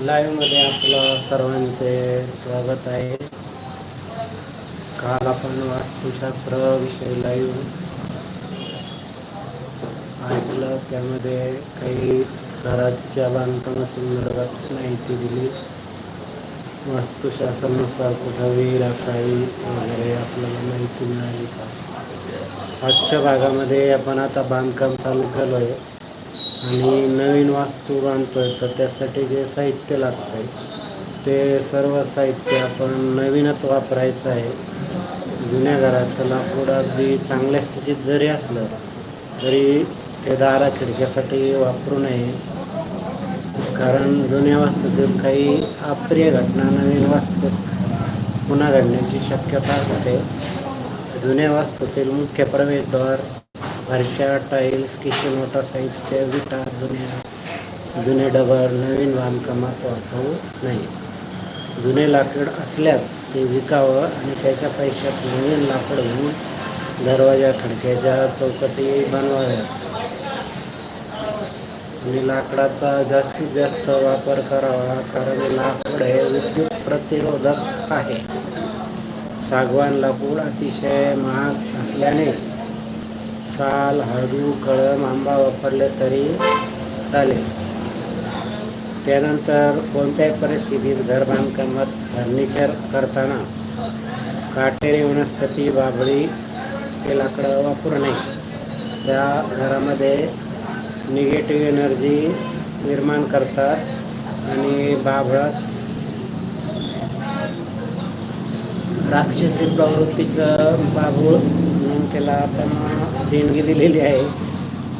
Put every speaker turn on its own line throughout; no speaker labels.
लाईव्हमध्ये आपलं सर्वांचे स्वागत आहे. काल आपण वास्तुशास्त्र विषय लाईव्ह ऐकलं. त्यामध्ये काही घराच्या बांधकामासंदर्भात माहिती दिली. वास्तुशास्त्रानुसार कुठं वीर असावी वगैरे आपल्याला माहिती मिळाली का? आजच्या भागामध्ये आपण आता बांधकाम चालू केलो आहे आणि नवीन वास्तू बांधतोय तर त्यासाठी जे साहित्य लागतं आहे ते सर्व साहित्य आपण नवीनच वापरायचं आहे. जुन्या घराचं लाकूड अगदी चांगल्या स्थितीत जरी असलं तरी ते दारा खिडक्यासाठी वापरू नये. कारण जुन्या वास्तूतील काही अप्रिय घटना नवीन वास्तूत पुन्हा घडण्याची शक्यता असते. जुन्या वास्तूतील मुख्य प्रवेशद्वार फरशा टाईल्स किचन मोठा साहित्य विटा जुन्या जुने डबर नवीन बांधकामात वापरू नये. जुने लाकूड असल्यास ते विकावं आणि त्याच्या पैशात नवीन लाकूड घेऊन दरवाजा खिडक्याच्या चौकटी बनवाव्यात. आणि लाकडाचा जास्तीत जास्त वापर करावा कारण लाकूड हे विद्युत प्रतिरोधक आहे. सागवान लाकूड अतिशय महाग असल्याने साल हळदू कळम आंबा वापरले तरी चालेल. त्यानंतर कोणत्याही परिस्थितीत घर बांधकामात फर्निचर करताना काटेरी वनस्पती बाभळीचे लाकडं वापरू नये. त्या घरामध्ये निगेटिव्ह एनर्जी निर्माण करतात आणि बाभळास राक्षसी प्रवृत्तीचं बाभूळ त्याला आपण देणगी दिलेली आहे.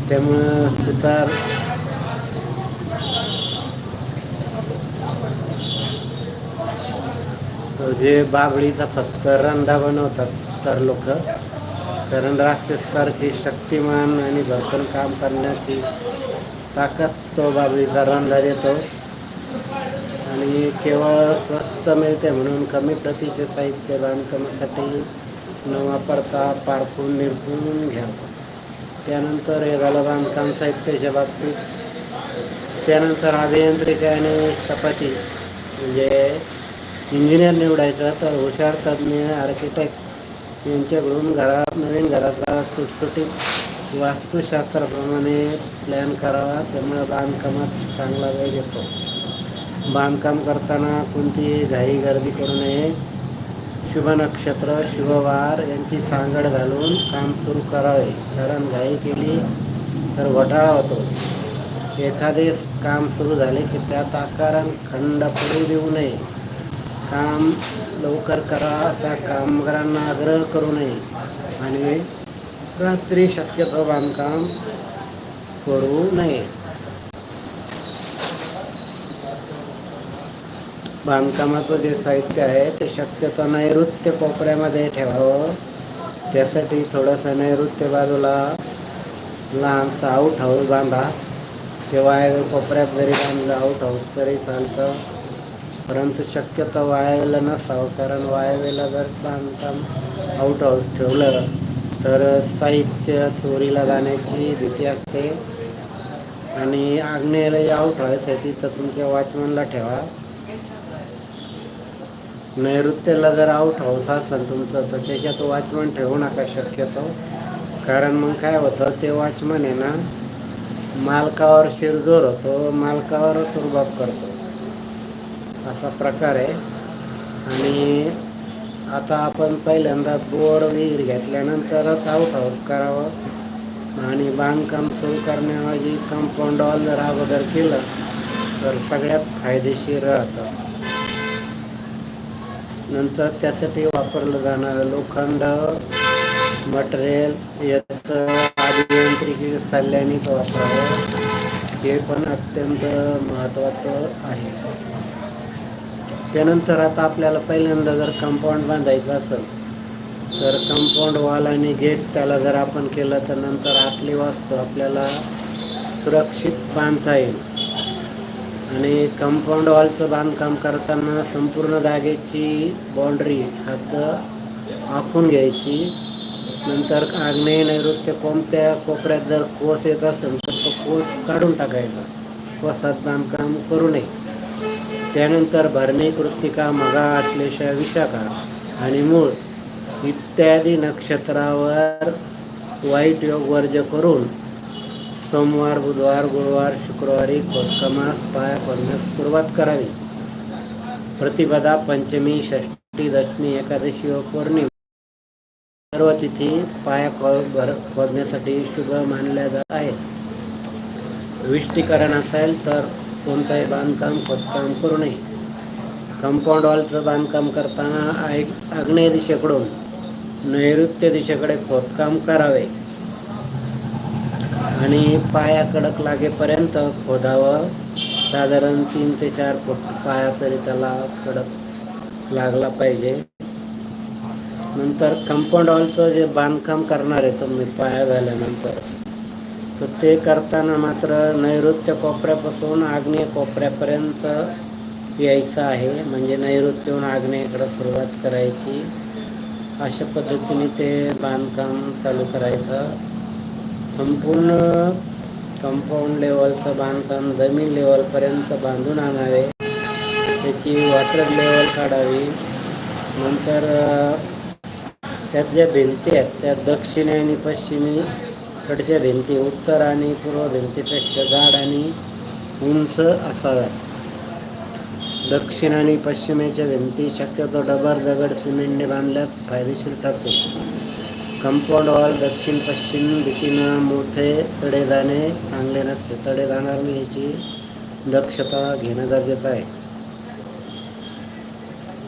त्यामुळं सुतार जे बाबळीचा फक्त रंधा बनवतात तर लोक. कारण राक्षससारखी शक्तिमान आणि भरपूर काम करण्याची ताकद तो बाबळीचा रंधा देतो. आणि केवळ स्वस्त मिळते म्हणून कमी प्रतीचे साहित्य बांधकामासाठी न वापरता पारखून निरखून घ्या. त्यानंतर हे झालं बांधकाम साहित्याच्या बाबतीत. त्यानंतर अभियांत्रिकी आणि कपाती म्हणजे इंजिनियर निवडायचा तर हुशार तज्ज्ञ आर्किटेक्ट यांच्याकडून घरात नवीन घराचा सुटसुटीत वास्तुशास्त्राप्रमाणे प्लॅन करावा त्यामुळे बांधकामात चांगला वेळ येतो बांधकाम करताना कोणतीही घाई गर्दी करू नये. शुभ नक्षत्र शुभवार यांची सांगड घालून काम सुरू करावे. कारण घाई केली तर घोटाळा होतो. एखादे काम सुरू झाले की त्यात आकारण खंड पडू देऊ नये. काम लवकर करा असा कामगारांना आग्रह करू नये. आणि रात्री शक्यतो बांधकाम करू नये. बांधकामाचं जे साहित्य आहे ते शक्यतो नैऋत्य कोपऱ्यामध्ये ठेवावं. त्यासाठी थोडंसं नैऋत्य बाजूला लहानसा आऊट हाऊस बांधा. ते वायव्य कोपऱ्यात जरी बांधलं आऊट हाऊस तरी चालतं. परंतु शक्यतो वायव्यला नसावं कारण वायव्यला जर बांधकाम आऊट हाऊस ठेवलं तर साहित्य चोरीला जाण्याची भीती असते. आणि आग्नेयाला आऊट हाऊस आहे तिथं तुमच्या वॉचमनला ठेवा. नैऋत्यला जर आऊट हाऊस असेल तुमचं तर त्याच्यात वॉचमन ठेवू नका शक्यतो. कारण मग काय होतं ते वॉचमन आहे ना मालकावर शिरजोर होतो मालकावरच रुबाब करतो. असा प्रकार आहे. आणि आता आपण पहिल्यांदा बोर वीर घेतल्यानंतरच आऊट हाऊस करावं. आणि बांधकाम सुरू करण्याऐवजी कंपाऊंड वॉल जर अगोदर केलं तर सगळ्यात फायदेशीर राहतं. नंतर त्यासाठी वापरलं जाणारं लोखंड मटेरियल याचं अभियांत्रिकी सल्ल्यानेच वापरावं. हे पण अत्यंत महत्त्वाचं आहे. त्यानंतर आता आपल्याला पहिल्यांदा जर कंपाऊंड बांधायचं असेल तर कंपाऊंड वॉल आणि गेट त्याला जर आपण केलं तर नंतर आतली वास्तू आपल्याला सुरक्षित बांधता येईल. आणि कंपाऊंड वॉलचं बांधकाम करताना संपूर्ण जागेची बाउंड्री हद्द आखून घ्यायची. नंतर आग्नेय नैऋत्य कोणत्या कोपऱ्यात जर कोस येत असेल तर तो कोस काढून टाकायचा. कोसात बांधकाम करू नये. त्यानंतर भरणी कृत्तिका मगा आश्लेषा विशाखा आणि मूळ इत्यादी नक्षत्रावर वाईट योग वर्ज करून सोमवार बुधवार गुरुवार शुक्रवारी खोदकामास पाया पडण्यास सुरुवात करावी. प्रतिपदा पंचमी षष्टी दशमी एकादशी व पौर्णिमा. सर्व तिथी पाया खो भर खोदण्यासाठी शुभ मानल्या जात आहेत. विष्टीकरण असेल तर कोणतंही बांधकाम खोदकाम करू नये. कंपाऊंड वॉलचं बांधकाम करताना आग्नेय दिशेकडून नैऋत्य दिशेकडे खोदकाम करावे. आणि पाया कडक लागेपर्यंत खोदावं. साधारण तीन ते चार फूट पाया तरी त्याला कडक लागला पाहिजे. नंतर कंपाऊंड हॉलचं जे बांधकाम करणार आहे तुम्ही पाया झाल्यानंतर तर ते करताना मात्र नैऋत्य कोपऱ्यापासून आग्नेय कोपऱ्यापर्यंत यायचं आहे. म्हणजे नैऋत्यहून आग्नेयकडं सुरुवात करायची. अशा पद्धतीने ते बांधकाम चालू करायचं. संपूर्ण कंपाऊंड लेवलचं बांधकाम जमीन लेवलपर्यंत बांधून आणावे. त्याची वॉटर लेवल काढावी. नंतर त्यात ज्या भिंती आहेत त्या दक्षिणे आणि पश्चिमेकडच्या भिंती उत्तर आणि पूर्व भिंतीपेक्षा जाड आणि उंच असाव्यात. दक्षिण आणि पश्चिमेच्या भिंती शक्यतो डबर दगड सिमेंटने बांधल्यात फायदेशीर ठरते कंपाऊंड वॉल दक्षिण पश्चिम भीतीनं मोठे तडे जाणे चांगले नसते. तडे जाणार नाही याची दक्षता घेणं गरजेचं आहे.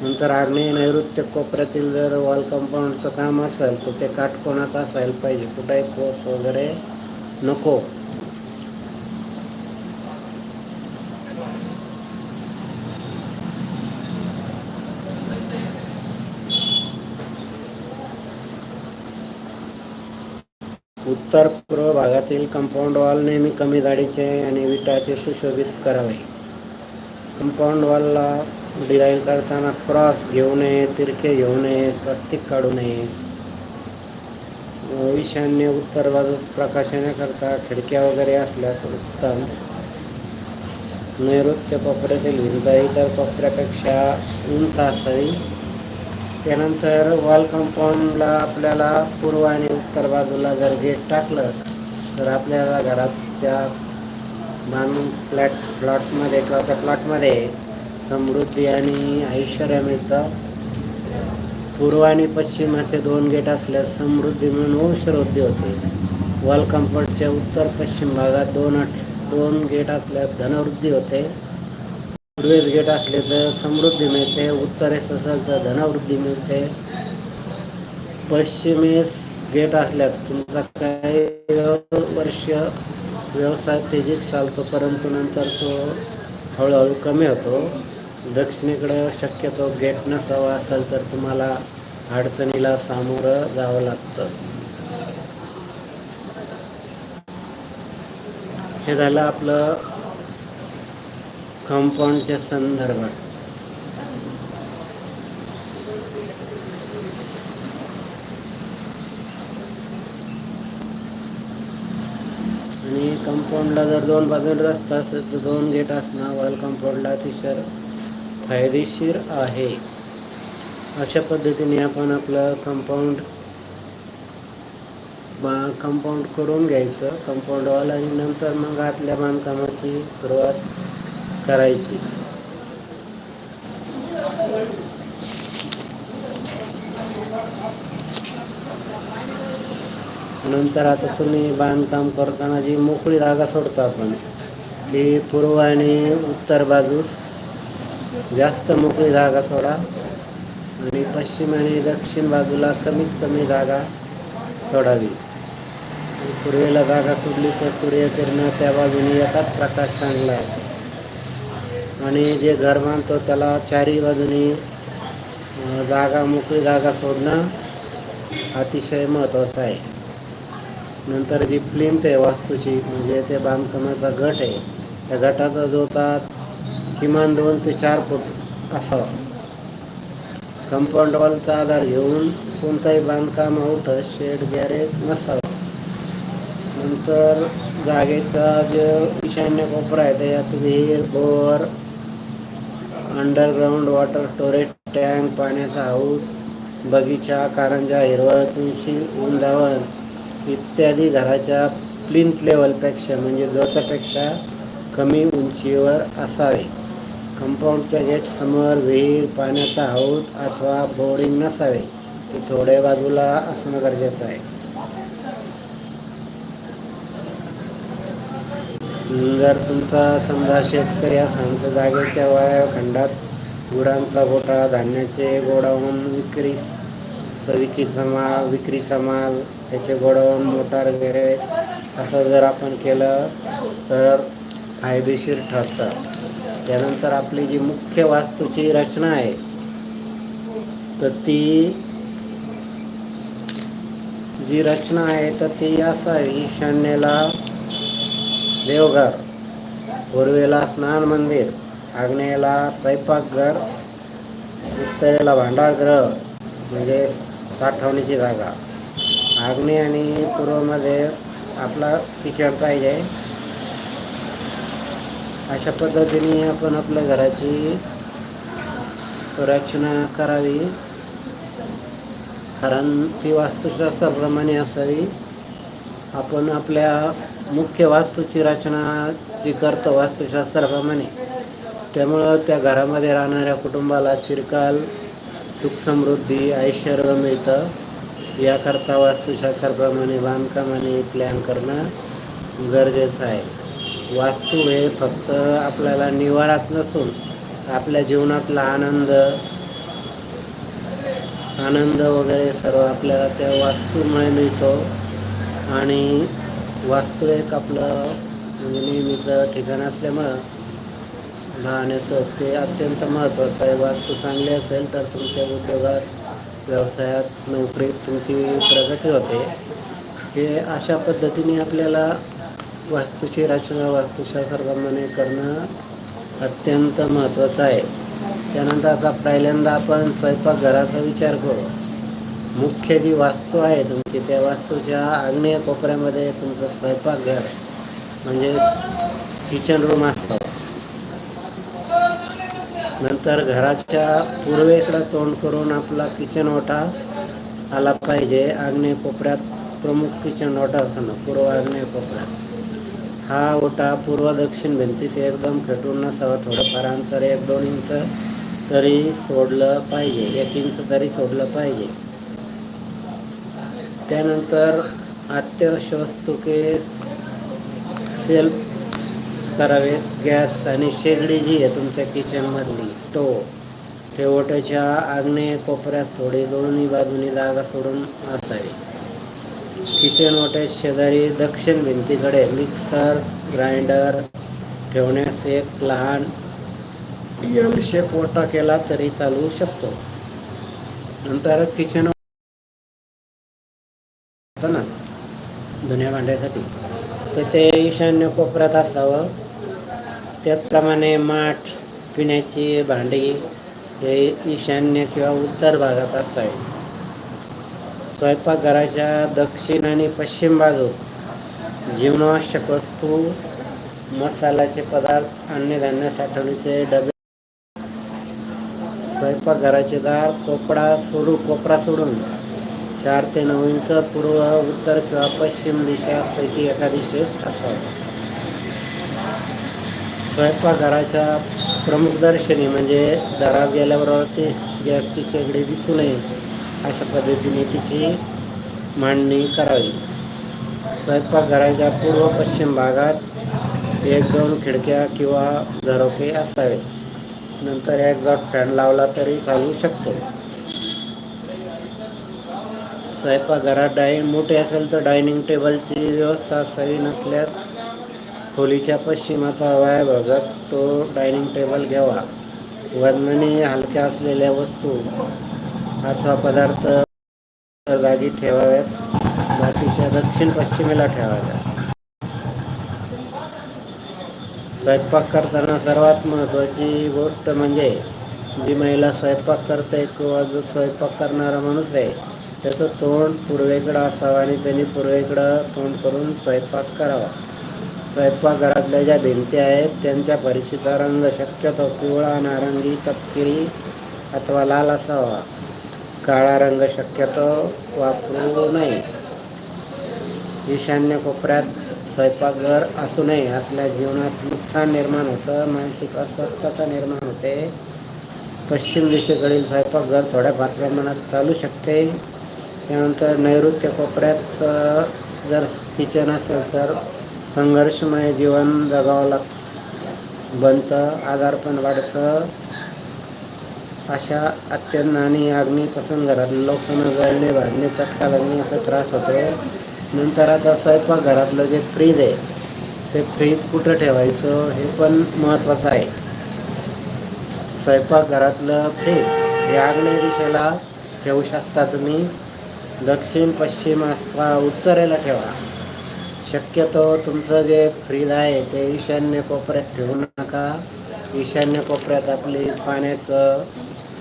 नंतर आग्नेय नैऋत्य कोपऱ्यातील जर वॉल कंपाऊंडचं काम असेल तर ते काटकोणाचं असायला पाहिजे. कुठे कोस वगैरे नको. उत्तर पूर्व भागातील कंपाऊंड वॉल नेहमी कमी जाडीचे आणि विटाचे सुशोभित करावे. कंपाऊंड वॉलला डिझाईन करताना क्रॉस घेऊ नये तिरके घेऊ नये स्वस्तिक काढू नये. ईशान्य उत्तर बाजूस प्रकाशनाकरता खिडक्या वगैरे असल्यास उत्तम. नैऋत्य कोपऱ्यातील भिंत इतर पपऱ्यापेक्षा उंच असावी. त्यानंतर वॉल कंपाऊंडला आपल्याला पूर्व आणि उत्तर बाजूला जर गेट टाकलं तर आपल्याला घरात त्या बांधून फ्लॅट प्लॉटमध्ये किंवा त्या प्लॉटमध्ये समृद्धी आणि ऐश्वर मिळतं. पूर्व आणि पश्चिम असे दोन गेट असल्यास समृद्धी म्हणून वंशवृद्धी होते. वॉल कंपाऊंडच्या उत्तर पश्चिम भागात दोन दोन गेट असल्यास धनवृद्धी होते. पूर्वेस गेट असले तर समृद्धी मिळते उत्तरेस असेल तर धनवृद्धी मिळते. पश्चिमेस गेट असल्यास तुमचा काही वर्ष व्यवसाय तेजीत चालतो परंतु नंतर तो हळूहळू कमी होतो. दक्षिणेकडं शक्यतो गेट नसावा असेल तर तुम्हाला अडचणीला सामोरं जावं लागतं. हे झालं आपलं कंपाऊंडच्या संदर्भात. आणि कंपाऊंडला जर दोन बाजूला रस्ता असेल तर दोन गेट असणं वॉल कंपाऊंडला अतिशय फायदेशीर आहे. अशा पद्धतीने आपण आपलं कंपाऊंड बा कंपाऊंड करून घ्यायचं. कंपाऊंड वॉल आणि नंतर मग आतल्या बांधकामाची सुरुवात करायची. नंतर आता तुम्ही बांधकाम करताना जी मोकळी जागा सोडतो आपण ती पूर्व आणि उत्तर बाजूस जास्त मोकळी जागा सोडा आणि पश्चिम आणि दक्षिण बाजूला कमीत कमी जागा सोडावी. पूर्वेला जागा सोडली तर सूर्यकिरण त्या बाजूने येतात प्रकाश चांगला आहे आणि जे घर बांधतो त्याला चारी बाजूनी जागा मोकळी जागा सोडणं अतिशय महत्त्वाचं आहे. नंतर जी प्लिंथ आहे वास्तूची म्हणजे ते बांधकामाचा गट आहे त्या गटाचा जोतात किमान दोन ते चार फूट असावा. कंपाऊंड वॉलचा आधार घेऊन कोणताही बांधकाम आउट शेड गॅरेज नसावं. नंतर जागेचा जो ईशान्य कोपरा आहे त्याच्यात विहीर bore underground water storage tank पाण्याचा हाऊस बगीचा कारंजा हिरवळ तुळशी वृंदावन इत्यादी घराच्या प्लिंथ लेवलपेक्षा म्हणजे जोतापेक्षा कमी उंचीवर असावे. कंपाऊंडच्या गेटसमोर विहीर पाण्याचा हौद अथवा बोरिंग नसावे. ते थोडे बाजूला असणं गरजेचं आहे. जर तुमचा समजा शेतकरी असेल तर जागेच्या वायाखंडात गुरांचा गोठा धान्याचे गोडाऊन विक्रीस विक्रीचा माल विक्रीचा माल त्याचे गोडाऊन मोटार वगैरे असं जर आपण केलं तर फायदेशीर ठरतं. त्यानंतर आपली जी मुख्य वास्तूची रचना आहे तर ती जी रचना आहे तर ती असावी ईशान्येला देवघर पूर्वेला स्नान मंदिर आग्नेयेला स्वयंपाकघर उत्तरेला भांडारगृह म्हणजे साठवणीची जागा. आग्नेय आणि पूर्वमध्ये आपला किचन पाहिजे. अशा पद्धतीने आपण आपल्या घराची रचना करावी. कारण ती वास्तुशास्त्राप्रमाणे असावी. आपण आपल्या मुख्य वास्तूची रचना जी करतं वास्तुशास्त्राप्रमाणे. त्यामुळं त्या घरामध्ये राहणाऱ्या कुटुंबाला चिरकाल सुखसमृद्धी ऐश्वर्य मिळतं. याकरता वास्तुशास्त्राप्रमाणे बांधकाम आणि प्लॅन करणं गरजेचं आहे. वास्तू हे फक्त आपल्याला निवाराच नसून आपल्या जीवनातला आनंद आनंद वगैरे सर्व आपल्याला त्या वास्तूमुळे मिळतो. आणि वास्तू एक आपलं म्हणजे नेहमीचं ठिकाण असल्यामुळं राहण्याचं ते अत्यंत महत्त्वाचं आहे. वास्तू चांगली असेल तर तुमच्या उद्योगात व्यवसायात नोकरीत तुमची प्रगती होते. हे अशा पद्धतीने आपल्याला वास्तूची रचना वास्तुशास्त्राप्रमाणे करणं अत्यंत महत्त्वाचं आहे. त्यानंतर आता पहिल्यांदा आपण स्वयंपाकघराचा विचार करू. मुख्य जी वास्तू आहे तुमची त्या वास्तूच्या आग्नेय कोपऱ्यामध्ये तुमचं स्वयंपाकघर म्हणजे किचन रूम असतो. नंतर घराच्या पूर्वेकडं तोंड करून आपला किचन ओटा आला पाहिजे. आग्नेय कोपऱ्यात प्रमुख किचन ओटा असणं पूर्व आग्नेय कोपऱ्यात हा ओटा पूर्व दक्षिण भिंतीस एकदम फेटून नसावा थोडंफार अंतर एक दोन इंच तरी सोडलं पाहिजे एक इंच तरी सोडलं पाहिजे. त्यानंतर अत्यावश्यक वस्तू सेल्फ करावेत गॅस आणि शेगडी जी आहे तुमच्या किचनमधली तो ते ओट्याच्या आग्नेय कोपऱ्यात थोडी दोन्ही बाजूनी जागा सोडून असावी. किचन ओट्या शेजारी दक्षिण भिंतीकडे मिक्सर ग्राइंडर ठेवण्यास एक लहान एल शेप ओटा केला तरी चालू शकतो. नंतर किचन ना धुण्या भांड्यासाठी. तर ते ईशान्य कोपऱ्यात असावं. त्याचप्रमाणे माठ पिण्याची भांडी हे ईशान्य किंवा उत्तर भागात असावे. स्वयंपाकघराच्या दक्षिण आणि पश्चिम बाजू जीवनावश्यक वस्तू मसाल्याचे पदार्थ अन्नधान्य साठवणीचे डबे. स्वयंपाकघराचे दार कोपडा सोडू कोपरा सोडून चार ते नऊ इंच पूर्व उत्तर किंवा पश्चिम दिशापैकी एखादी श्रेष्ठ असावी. स्वयंपाकघराच्या प्रमुख दर्शनी म्हणजे दारात गेल्याबरोबर ते गॅसची शेगडी दिसू नये अशा पद्धतीने तिची मांडणी करावी. स्वयंपाकघराच्या पूर्व पश्चिम भागात एक दोन खिडक्या किंवा झरोके असावे नंतर एक जॉट फॅन लावला तरी चालू शकतो. स्वयंपाकघरात डाय मोठे असेल तर डायनिंग टेबलची व्यवस्था असावी नसल्यास खोलीच्या पश्चिमाचा वाया भागात तो डायनिंग टेबल घ्यावा. वजनाने हलक्या असलेल्या वस्तू अथवा पदार्थ जागी ठेवाव्यात बाकीच्या दक्षिण पश्चिमेला ठेवाव्यात. स्वयंपाक करताना सर्वात महत्त्वाची गोष्ट म्हणजे जी महिला स्वयंपाक करते किंवा जो स्वयंपाक करणारा माणूस आहे त्याचं तोंड पूर्वेकडं असावं आणि त्यांनी पूर्वेकडं तोंड करून स्वयंपाक करावा. स्वयंपाकघरातल्या ज्या भिंती आहेत त्यांच्या फरशीचा रंग शक्यतो पिवळा नारंगी तपकिरी अथवा लाल असावा. काळा रंग शक्यतो वापरू नये. ईशान्य कोपऱ्यात स्वयंपाकघर असू नये असल्या जीवनात नुकसान निर्माण होतं मानसिक अस्वस्थता निर्माण होते. पश्चिम दिशेकडील स्वयंपाकघर थोड्याफार प्रमाणात चालू शकते. त्यानंतर नैऋत्य कोपऱ्यात जर किचन असेल तर संघर्षमय जीवन जगावं लाग बनतं आजारपण वाढतं. अशा अत्यंत आणि अग्निपासून घरात लोकांना जळले भाजणे चटका लागणे असा त्रास होतो. नंतर आता स्वयंपाकघरातलं जे फ्रीज आहे ते फ्रीज कुठं ठेवायचं हे पण महत्त्वाचं आहे. स्वयंपाकघरातलं फ्रीज हे आग्नेय दिशेला ठेवू शकता तुम्ही. दक्षिण पश्चिम अथवा उत्तरेला ठेवा. शक्यतो तुमचं जे फ्रीज आहे ते ईशान्य कोपऱ्यात ठेवू नका. ईशान्य कोपऱ्यात आपली पाण्याचं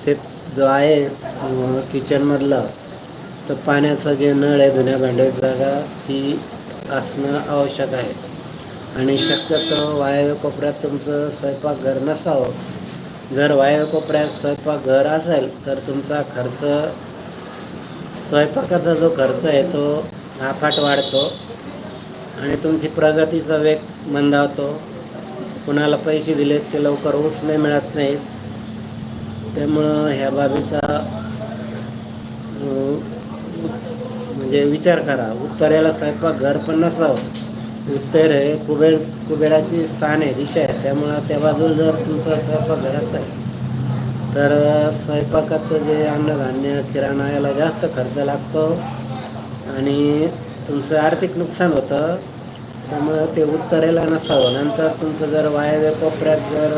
सेप जो आहे किचनमधलं तर पाण्याचं जे नळ आहे जुन्या भांड्याची जागा ती असणं आवश्यक आहे. आणि शक्यतो वायव्य कोपऱ्यात तुमचं स्वयंपाकघर नसावं. जर वायव्य कोपऱ्यात स्वयंपाकघर असेल तर तुमचा खर्च स्वयंपाकाचा जो खर्च आहे तो आफाट वाढतो आणि तुमची प्रगतीचा वेग मंदावतो. कुणाला पैसे दिलेत ते लवकर ऊस नाही मिळत नाहीत. त्यामुळं ह्या बाबीचा म्हणजे विचार करा. उत्तरेला स्वयंपाकघर पण नसावं. उत्तर हे कुबेर कुबेराची स्थान आहे दिशा आहे. त्यामुळं त्या बाजूला जर तुमचं स्वयंपाकघर असेल तर स्वयंपाकाचं जे अन्नधान्य किराणा याला जास्त खर्च लागतो आणि तुमचं आर्थिक नुकसान होतं. त्यामुळं ते उत्तरेला नसावं. नंतर तुमचं जर वायव्य कोपऱ्यात जर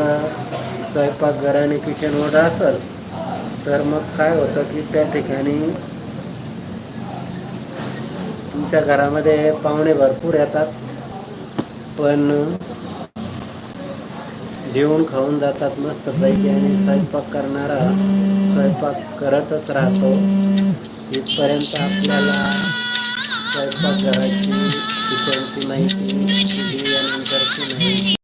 स्वयंपाकघर आणि किचन ओढा असेल तर मग काय होतं की त्या ठिकाणी तुमच्या घरामध्ये पाहुणे भरपूर येतात. पण जेवण खाऊन जातात मस्त पैकी आणि स्वयंपाक करणारा स्वयंपाक करतच राहतो. इथपर्यंत आपल्याला स्वयंपाकघराची किचनची माहिती दिली यानंतरची माहिती.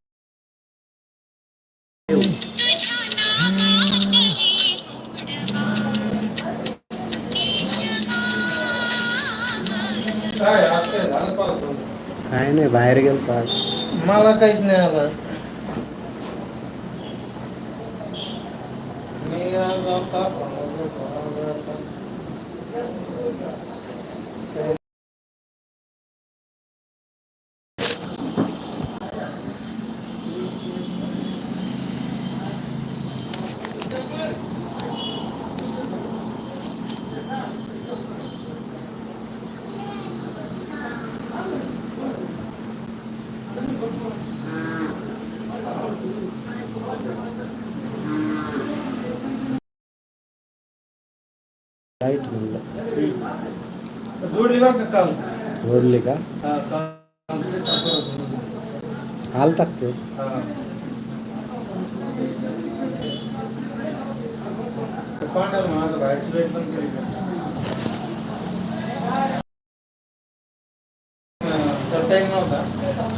काय
नाही बाहेर आज.
मला काहीच नाही आलं. não, tá?
लाइट म्हणलं
जोडली का काल
जोडली का. हाल टाकते.
ते पांढऱ्या माझं बाहेरची लाइट बंद केली?